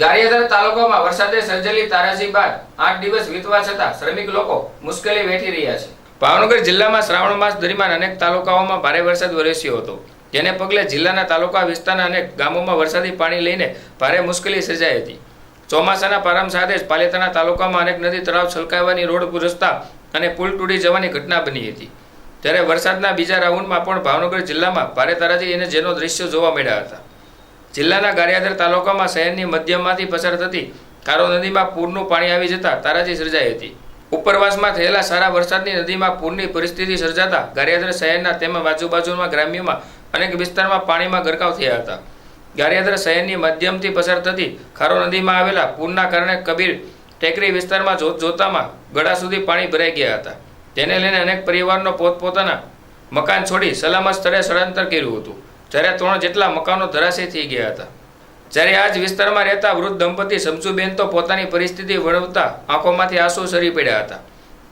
ગારિયાધાર તાલુકામાં વરસાદે સર્જેલી તારાજી બાદ આઠ દિવસ વીતવા છતાં શ્રમિક લોકો મુશ્કેલી વેઠી રહ્યા છે. ભાવનગર જિલ્લામાં શ્રાવણ માસ દરમિયાન અનેક તાલુકાઓમાં ભારે વરસાદ વરસ્યો હતો. જેને પગલે જિલ્લાના તાલુકા વિસ્તારના અનેક ગામોમાં વરસાદી પાણી લઈને ભારે મુશ્કેલી સર્જાઈ હતી. ચોમાસાના પ્રારંભ સાથે જ પાલેતાના તાલુકામાં અનેક નદી તળાવ છલકાવવાની રોડ રસ્તા અને પુલ તૂટી જવાની ઘટના બની હતી. ત્યારે વરસાદના બીજા રાઉન્ડમાં પણ ભાવનગર જિલ્લામાં ભારે તારાજી અને જેનો દ્રશ્યો જોવા મળ્યા હતા. જિલ્લાના ગારિયાદર તાલુકામાં શહેરની મધ્યમાંથી પસાર થતી કારો નદીમાં પૂરનું પાણી આવી જતા તારાજી સર્જાઈ હતી. ઉપરવાસમાં થયેલા સારા વરસાદની નદીમાં પૂરની પરિસ્થિતિ સર્જાતા ગારિયાદર શહેરના તેમજ આજુબાજુના ગ્રામ્યોમાં અનેક વિસ્તારમાં પાણીમાં ગરકાવ થયા હતા. ગારિયાદર શહેરની મધ્યમથી પસાર થતી ખારો નદીમાં આવેલા પૂરના કારણે કબીર ટેકરી વિસ્તારમાં જોત જોતામાં ગળા સુધી પાણી ભરાઈ ગયા હતા. તેને લઈને અનેક પરિવારનો પોતપોતાના મકાન છોડી સલામત સ્થળે સ્થળાંતર કર્યું હતું. જ્યારે ત્રણ જેટલા મકાનો ધરાશય થઈ ગયા હતા. જ્યારે આ જ વિસ્તારમાં રહેતા વૃદ્ધ દંપતી સમજુબેન તો પોતાની પરિસ્થિતિ વળવતા આંખોમાંથી આંસુ સરી પડ્યા હતા.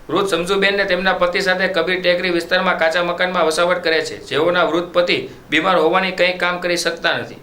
વૃદ્ધ સમજુબેનને તેમના પતિ સાથે કબીર ટેકરી વિસ્તારમાં કાચા મકાનમાં વસાવટ કરે છે. જેઓના વૃદ્ધ પતિ બીમાર હોવાની કંઈ કામ કરી શકતા નથી.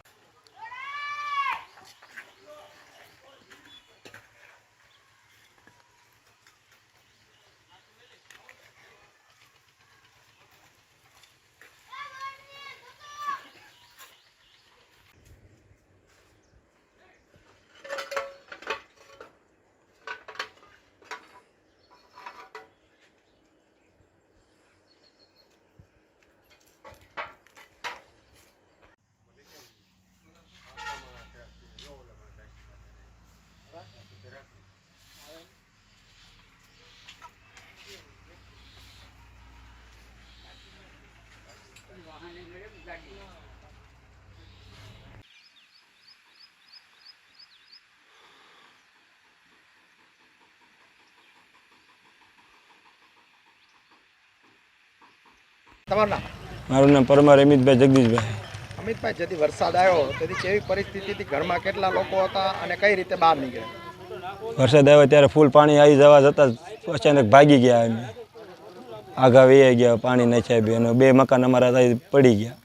તમારું નામ? મારું નામ પરમાર અમિતભાઈ જગદીશભાઈ. અમિતભાઈ જેથી વરસાદ આવ્યો તેથી કેવી પરિસ્થિતિથી ઘરમાં કેટલા લોકો હતા અને કઈ રીતે બહાર નીકળ્યા? વરસાદ આવ્યો ત્યારે ફૂલ પાણી આવી જવા જતાં અચાનક ભાગી ગયા અમે. આગા વહી ગયા પાણી નાખ્યા બી બે મકાન અમારા પડી ગયા.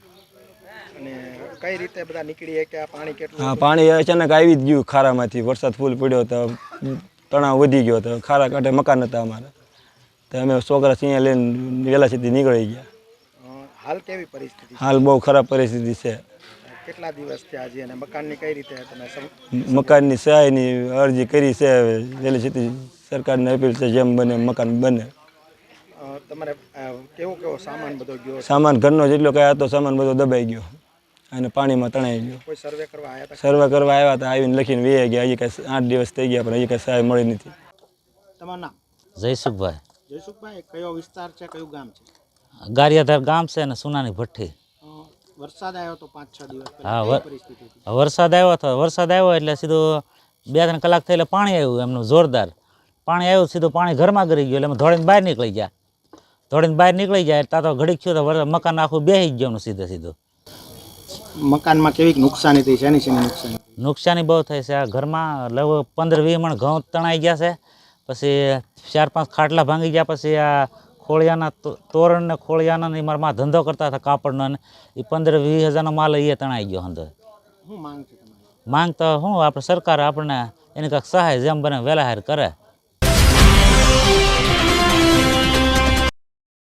કઈ રીતે બધા નીકળી કે પાણી કેટલું હા પાણી અચાનક આવી જ ગયું ખારામાંથી. વરસાદ ફૂલ પડ્યો તો તણાવ વધી ગયો તો ખારા કાંઠે મકાન હતા અમારા. તો અમે છોકરા સિંહ લઈને વહેલા સુધી નીકળી ગયા. હાલ કેવી પરિસ્થિતિ હાલ બહુ ખરાબ પરિસ્થિતિ છે. કેટલા દિવસ થયા અને મકાનની કઈ રીતે તમે મકાનની સહાયની અરજી કરી છે વહેલી સ્થિતિ સરકારને અપીલ છે જેમ બને મકાન બને. તમારે કેવો કેવો સામાન બધો ગયો સામાન ઘરનો જેટલો કાંઈ હતો સામાન બધો દબાઈ ગયો. અને પાણીમાં તણાઈ ગયો. કોઈ સર્વે કરવા આવ્યા સર્વે કરવા આવ્યા હતા આવીને લખીને વે ગયા. હજી કાંઈ આઠ દિવસ થઈ ગયા પણ હજી કાંઈ સહાય મળી નથી. તમારું નામ? જયસુખભાઈ. જયસુખભાઈ કયો વિસ્તાર છે કયું ગામ છે? ગારિયાધાર ગામ છે ને સુનાની ભઠ્ઠી. વરસાદ આવ્યો તો પાંચ છ દિવસ હા, વરસાદ આવ્યો હતો વરસાદ આવ્યો એટલે સીધું બે ત્રણ કલાક થઈ એટલે પાણી આવ્યું એમનું જોરદાર. પાણી આવ્યું સીધું પાણી ઘરમાં ગરી ગયું એટલે અમે ધોળીને બહાર નીકળી ગયા. ધોળીને બહાર નીકળી ગયા ત્યાં તો ઘડીક થયું તો મકાન આખું બેસી ગયું સીધે સીધું. મકાનમાં કેવી નુકસાની થઈ શેની નુકસાની? નુકસાની બહુ થઈ છે. આ ઘરમાં લગભગ પંદર વીસ મણ ઘઉં તણાઈ ગયા છે. પછી ચાર પાંચ ખાટલા ભાંગી ગયા પછી આ ખોળિયાના તોરણ ને ખોળિયાના ને મારા માં ધંધો કરતા હતા કાપડનો ને એ પંદર વીસ હજારનો માલ એ તણાઈ ગયો અંદર માંગ તો શું આપણે સરકાર આપણને એની કાંઈક સહાય જેમ બને વહેલા હાર કરે.